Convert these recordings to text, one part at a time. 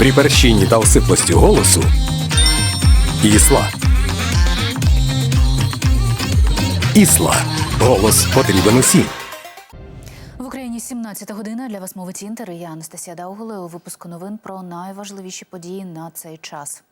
При перщині та осиплості голосу Ісла. Ісла. Голос потрібен усім. В Україні 17 година для вас мовить Інтер. Я Анастасія Дауголе у випуску новин про найважливіші події на цей час.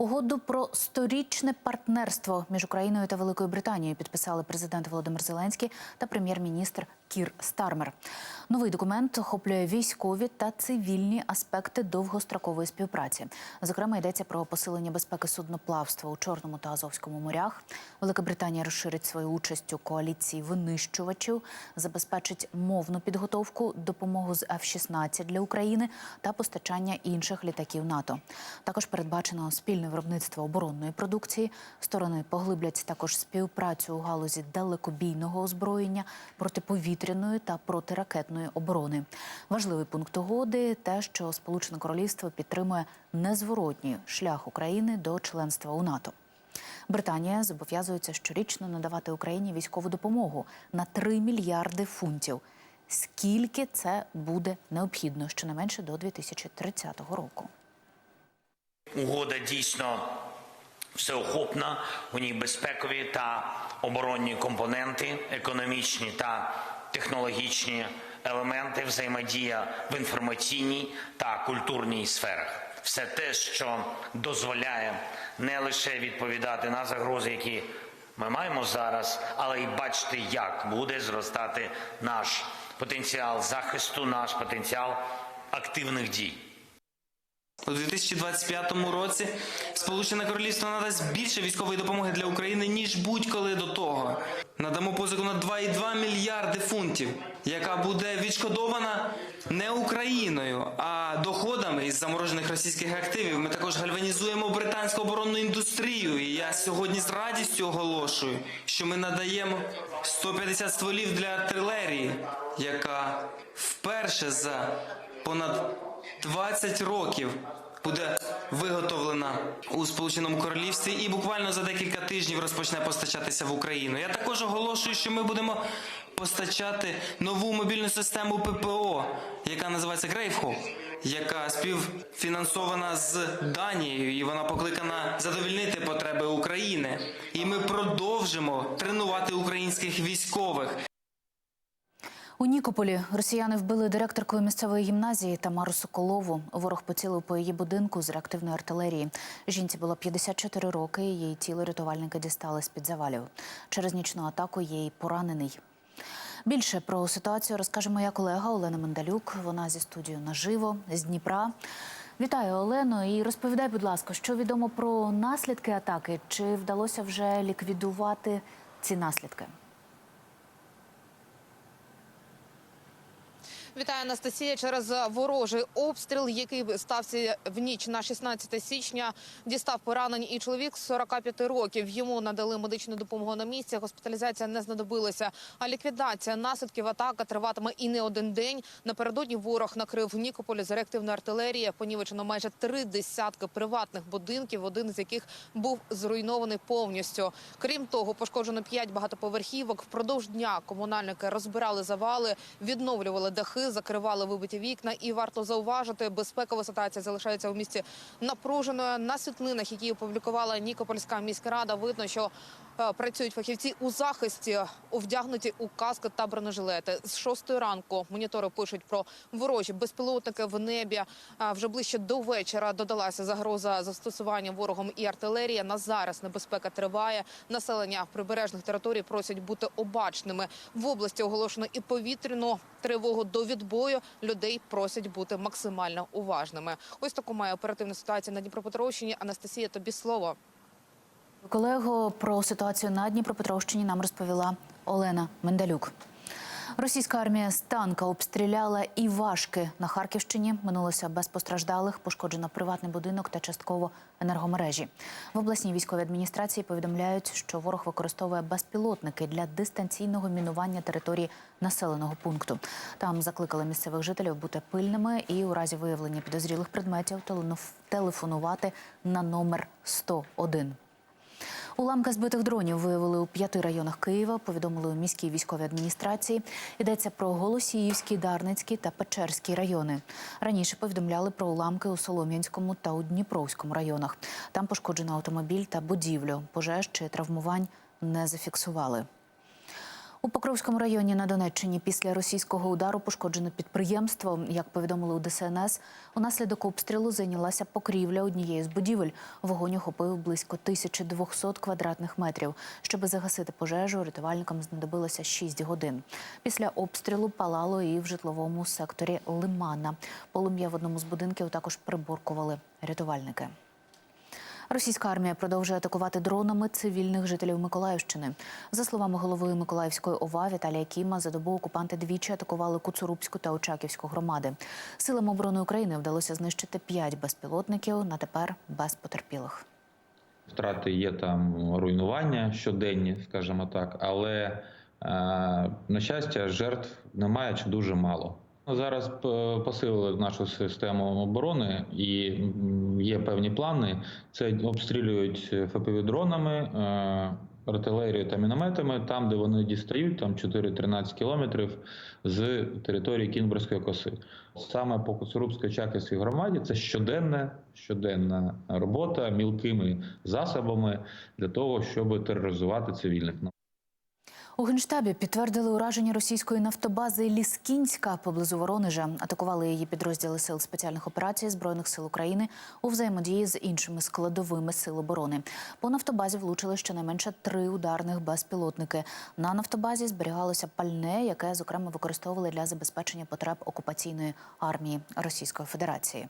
Угоду про сторічне партнерство між Україною та Великою Британією підписали президент Володимир Зеленський та прем'єр-міністр Кір Стармер. Новий документ охоплює військові та цивільні аспекти довгострокової співпраці. Зокрема, йдеться про посилення безпеки судноплавства у Чорному та Азовському морях. Велика Британія розширить свою участь у коаліції винищувачів, забезпечить мовну підготовку, допомогу з F-16 для України та постачання інших літаків НАТО. Також передбачено спільне виробництво оборонної продукції. Сторони поглиблять також співпрацю у галузі далекобійного озброєння, протиповітряної та протиракетної оборони. Важливий пункт угоди те, що Сполучене Королівство підтримує незворотній шлях України до членства у НАТО. Британія зобов'язується щорічно надавати Україні військову допомогу на 3 мільярди фунтів. Скільки це буде необхідно щонайменше до 2030 року? Угода дійсно всеохопна. У ній безпекові та оборонні компоненти, економічні та технологічні елементи, взаємодія в інформаційній та культурній сферах. Все те, що дозволяє не лише відповідати на загрози, які ми маємо зараз, але й бачити, як буде зростати наш потенціал захисту, наш потенціал активних дій. У 2025 році Сполучене Королівство надасть більше військової допомоги для України ніж будь-коли до того. Надамо позику на 2,2 мільярди фунтів, яка буде відшкодована не Україною, а доходами із заморожених російських активів. Ми також гальванізуємо британську оборонну індустрію. І я сьогодні з радістю оголошую, що ми надаємо 150 стволів для артилерії, яка вперше за понад 20 років буде виготовлена у Сполученому Королівстві і буквально за декілька тижнів розпочне постачатися в Україну. Я також оголошую, що ми будемо постачати нову мобільну систему ППО, яка називається Грейфхоп, яка співфінансована з Данією, і вона покликана задовільнити потреби України. І ми продовжимо тренувати українських військових. У Нікополі росіяни вбили директоркою місцевої гімназії Тамару Соколову. Ворог поцілив по її будинку з реактивної артилерії. Жінці було 54 роки. Її тіло рятувальники дістали з під завалів. Через нічну атаку є поранений. Більше про ситуацію розкаже моя колега Олена Мендалюк. Вона зі студією наживо з Дніпра. Вітаю Олено. І розповідай, будь ласка, що відомо про наслідки атаки? Чи вдалося вже ліквідувати ці наслідки? Вітаю Анастасія. Через ворожий обстріл, який стався в ніч на 16 січня, дістав поранень і чоловік 45 років. Йому надали медичну допомогу на місці. Госпіталізація не знадобилася. А ліквідація наслідків атака триватиме і не один день. Напередодні ворог накрив Нікополі з реактивної артилерії. Понівечено майже три десятки приватних будинків, один з яких був зруйнований повністю. Крім того, пошкоджено п'ять багатоповерхівок. Впродовж дня комунальники розбирали завали, відновлювали дахи закривали вибиті вікна. І варто зауважити, безпекова ситуація залишається у місті напруженою. На світлинах, які опублікувала Нікопольська міська рада, видно, що працюють фахівці у захисті, вдягнуті у каски та бронежилети. З шостої ранку монітори пишуть про ворожі безпілотники в небі. А вже ближче до вечора додалася загроза застосування ворогом і артилерія. На зараз небезпека триває. Населення прибережних територій просять бути обачними. В області оголошено і повітряну тривогу до відбою. Людей просять бути максимально уважними. Ось таку має оперативну ситуацію на Дніпропетровщині. Анастасія, тобі слово. Колего, про ситуацію на Дніпропетровщині нам розповіла Олена Мендалюк. Російська армія з танка обстріляла і важки на Харківщині. Минулося без постраждалих, пошкоджено приватний будинок та частково енергомережі. В обласній військовій адміністрації повідомляють, що ворог використовує безпілотники для дистанційного мінування території населеного пункту. Там закликали місцевих жителів бути пильними і у разі виявлення підозрілих предметів телефонувати на номер 101. Уламки збитих дронів виявили у п'яти районах Києва. Повідомили у міській військовій адміністрації. Йдеться про Голосіївський, Дарницький та Печерський райони. Раніше повідомляли про уламки у Солом'янському та у Дніпровському районах. Там пошкоджено автомобіль та будівлю. Пожеж чи травмувань не зафіксували. У Покровському районі на Донеччині після російського удару пошкоджено підприємство. Як повідомили у ДСНС, унаслідок обстрілу зайнялася покрівля однієї з будівель. Вогонь охопив близько 1200 квадратних метрів. Щоби загасити пожежу, рятувальникам знадобилося 6 годин. Після обстрілу палало і в житловому секторі Лимана. Полум'я в одному з будинків також приборкували рятувальники. Російська армія продовжує атакувати дронами цивільних жителів Миколаївщини. За словами голови Миколаївської ОВА Віталія Кіма, за добу окупанти двічі атакували Куцурубську та Очаківську громади. Силам оборони України вдалося знищити п'ять безпілотників. На тепер без потерпілих. Втрати є там руйнування щоденні, скажімо так, але е, на щастя, жертв немає чи дуже мало. Зараз посилили нашу систему оборони і є певні плани. Це обстрілюють ФПВ дронами, е, артилерією та мінометами, там, де вони дістають, там 4-13 кілометрів з території Кінбурзької коси. Саме по Коцурубській Чаківській громаді це щоденна, щоденна робота мілкими засобами для того, щоб тероризувати цивільних. У генштабі підтвердили ураження російської нафтобази Ліскінська поблизу Воронежа. Атакували її підрозділи сил спеціальних операцій збройних сил України у взаємодії з іншими складовими сил оборони. По нафтобазі влучили щонайменше три ударних безпілотники. На нафтобазі зберігалося пальне, яке зокрема використовували для забезпечення потреб окупаційної армії Російської Федерації.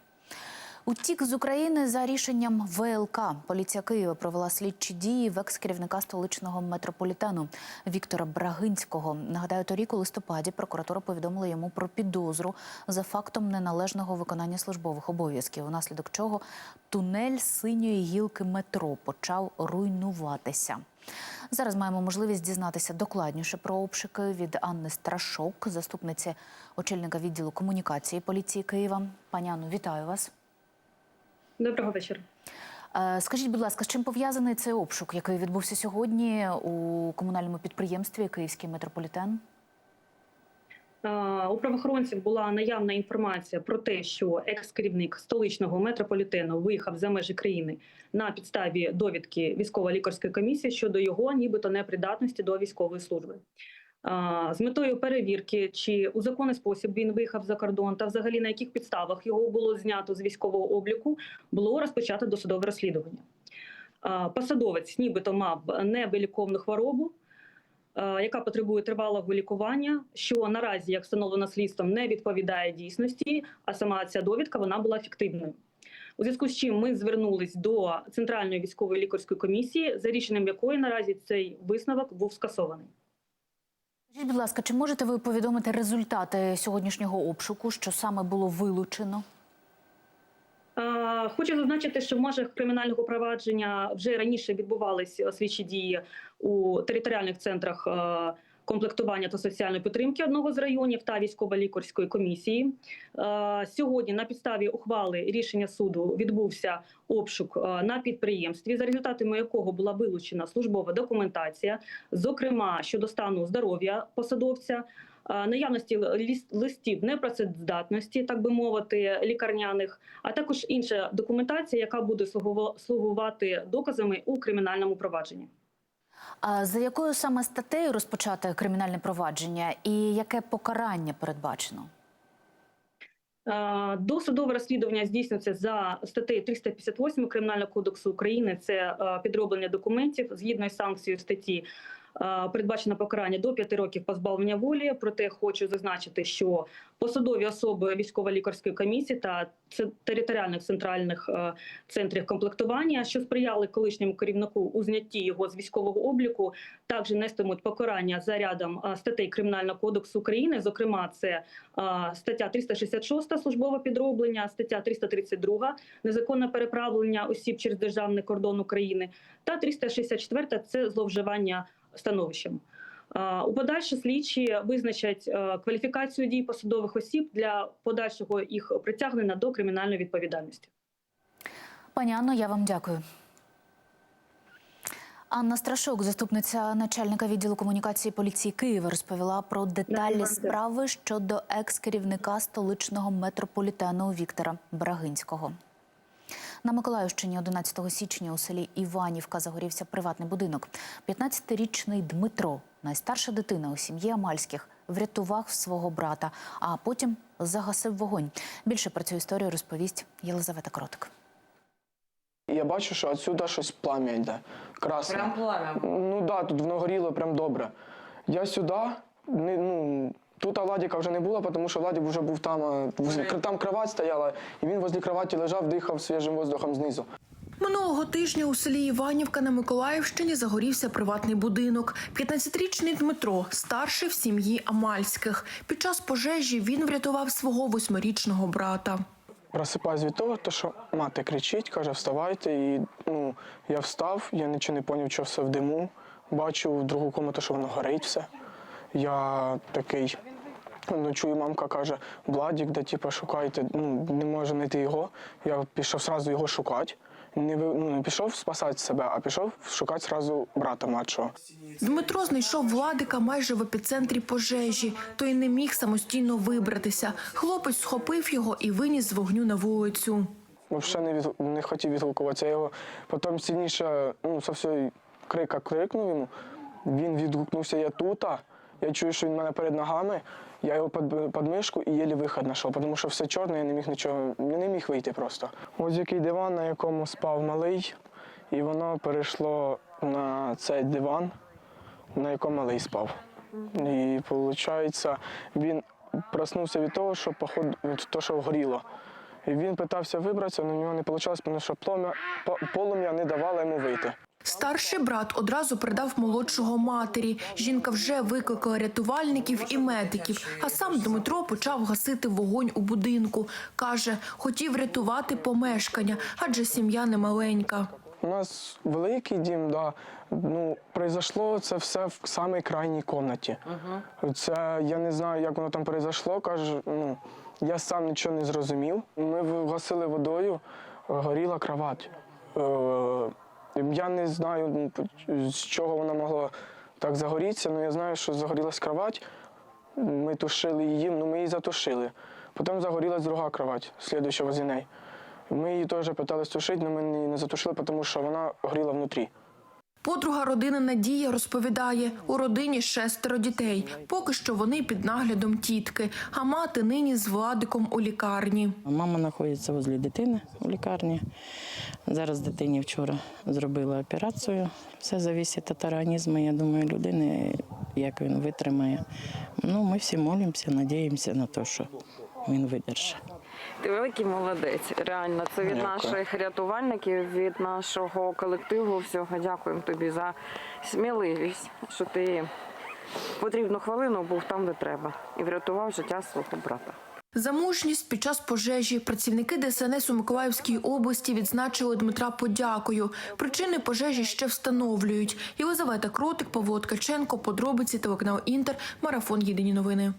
Утік з України за рішенням ВЛК. Поліція Києва провела слідчі дії в екс-керівника столичного метрополітену Віктора Брагинського. Нагадаю, торік у листопаді прокуратура повідомила йому про підозру за фактом неналежного виконання службових обов'язків, унаслідок чого тунель синьої гілки метро почав руйнуватися. Зараз маємо можливість дізнатися докладніше про обшуки від Анни Страшок, заступниці очільника відділу комунікації поліції Києва. Пані Анну, вітаю вас. Доброго вечора. Е, Скажіть, будь ласка, з чим пов'язаний цей обшук, який відбувся сьогодні у комунальному підприємстві Київський метрополітен? Е, У правоохоронців була наявна інформація про те, що екс-керівник столичного метрополітену виїхав за межі країни на підставі довідки військово-лікарської комісії щодо його, нібито непридатності до військової служби. З метою перевірки, чи у законний спосіб він виїхав за кордон, та взагалі на яких підставах його було знято з військового обліку, було розпочато досудове розслідування. Посадовець, нібито мав невиліковну хворобу, яка потребує тривалого лікування, що наразі, як встановлено слідством, не відповідає дійсності, а сама ця довідка вона була фіктивною. У зв'язку з чим ми звернулись до Центральної військової лікарської комісії, за рішенням якої наразі цей висновок був скасований. Скажіть, будь ласка, чи можете ви повідомити результати сьогоднішнього обшуку, що саме було вилучено? Хочу зазначити, що в межах кримінального провадження вже раніше відбувалися слідчі дії у територіальних центрах комплектування та соціальної підтримки одного з районів та військово-лікарської комісії. Е, Сьогодні на підставі ухвали рішення суду відбувся обшук е, на підприємстві, за результатами якого була вилучена службова документація, зокрема щодо стану здоров'я посадовця. е, Наявності листів непрацездатності, так би мовити, лікарняних, а також інша документація, яка буде слугува- слугувати доказами у кримінальному провадженні. А за якою саме статтею розпочати кримінальне провадження і яке покарання передбачено? Е, Досудове розслідування здійснюється за статтею 358 Кримінального кодексу України. Це е, підроблення документів згідно із санкцією статті. Е, Передбачено покарання до 5 років позбавлення волі. Проте хочу зазначити, що посадові особи військово-лікарської комісії та територіальних центральних е, центрів комплектування, що сприяли колишньому керівнику у знятті його з військового обліку, також нестимуть покарання за рядом е, статей Кримінального кодексу України. Зокрема, це стаття 366 службове підроблення, стаття 332 незаконне переправлення осіб через державний кордон України та 364 це зловживання становищем. У подальше слідчі визначать е, кваліфікацію дій посадових осіб для подальшого їх притягнення до кримінальної відповідальності. Пані Анно, я вам дякую. Анна Страшук, заступниця начальника відділу комунікації поліції Києва, розповіла про деталі справи щодо екс-керівника столичного метрополітену Віктора Брагинського. На Миколаївщині 11 січня у селі Іванівка загорівся приватний будинок. 15-річний Дмитро, найстарша дитина у сім'ї Амальських, врятував свого брата, а потім загасив вогонь. Більше про цю історію розповість Єлизавета Кротик. Я бачу, що отсюди щось плам'я йде. Красне. Прям плам'я? Ну так, да, тут воно горіло прям добре. Я сюди, не, ну, тут Владіка вже не було, тому що Владік вже був там, там кровать стояла, і він возле кроваті лежав, дихав свіжим воздухом знизу. Минулого тижня у селі Іванівка на Миколаївщині загорівся приватний будинок. 15-річний Дмитро, старший в сім'ї Амальських. Під час пожежі він врятував свого восьмирічного брата. Просипаюсь від того, що мати кричить, каже, вставайте. І ну, я встав, я нічого не зрозумів, що все в диму. Бачу в другу кімнату, що воно горить все. Я такий. Ну, чую, мамка каже, Владік, де типу, шукайте, ну, не можу знайти його. Я пішов одразу його шукати. Не, ну, не пішов спасати себе, а пішов шукати одразу брата младшого. Дмитро знайшов владика майже в епіцентрі пожежі. Той не міг самостійно вибратися. Хлопець схопив його і виніс з вогню на вулицю. Взагалі не, від, не хотів відгукуватися. Я його потім сильніше, ну, со всього крика крикнув йому. Він відгукнувся, я тут. Я чую, що він в мене перед ногами. Я його під, під мишку і єлі вихід знайшов, тому що все чорне, я не міг нічого, я не міг вийти просто. Ось який диван, на якому спав малий, і воно перейшло на цей диван, на якому малий спав. І виходить, він проснувся від того, що походу від того, що горіло. І він питався вибратися, але у нього не вийшло, тому що полум'я не давало йому вийти. Старший брат одразу передав молодшого матері. Жінка вже викликала рятувальників і медиків. А сам Дмитро почав гасити вогонь у будинку. каже, хотів рятувати помешкання, адже сім'я не маленька. У нас великий дім, да. Ну, произошло це все в самій крайній кімнаті. Це я не знаю, як воно там произошло. Каже, ну, я сам нічого не зрозумів. Ми гасили водою, горіла кровать. Я не знаю, ну, з чого вона могла так загорітися, але я знаю, що загорілась кровать. Ми тушили її, ну ми її затушили. Потім загорілась друга кровать, слідуюча возле неї. Ми її теж питалися тушити, але ми її не затушили, тому що вона горіла внутрі. Подруга родини Надія розповідає, у родині шестеро дітей. Поки що вони під наглядом тітки, а мати нині з владиком у лікарні. Мама знаходиться возле дитини у лікарні. Зараз дитині вчора зробили операцію. Все залежить від організму, я думаю, людини, як він витримає. Ну, ми всі молимося, надіємося на те, що він видержить. Ти великий молодець. Реально, це від Дякую. наших рятувальників, від нашого колективу. Всього дякуємо тобі за сміливість, що ти потрібну хвилину був там, де треба, і врятував життя свого брата. За мужність під час пожежі працівники ДСНС у Миколаївській області відзначили Дмитра подякою. Причини пожежі ще встановлюють. Єлизавета Кротик, Павло Ткаченко, подробиці телеканал Інтер, марафон Єдині новини.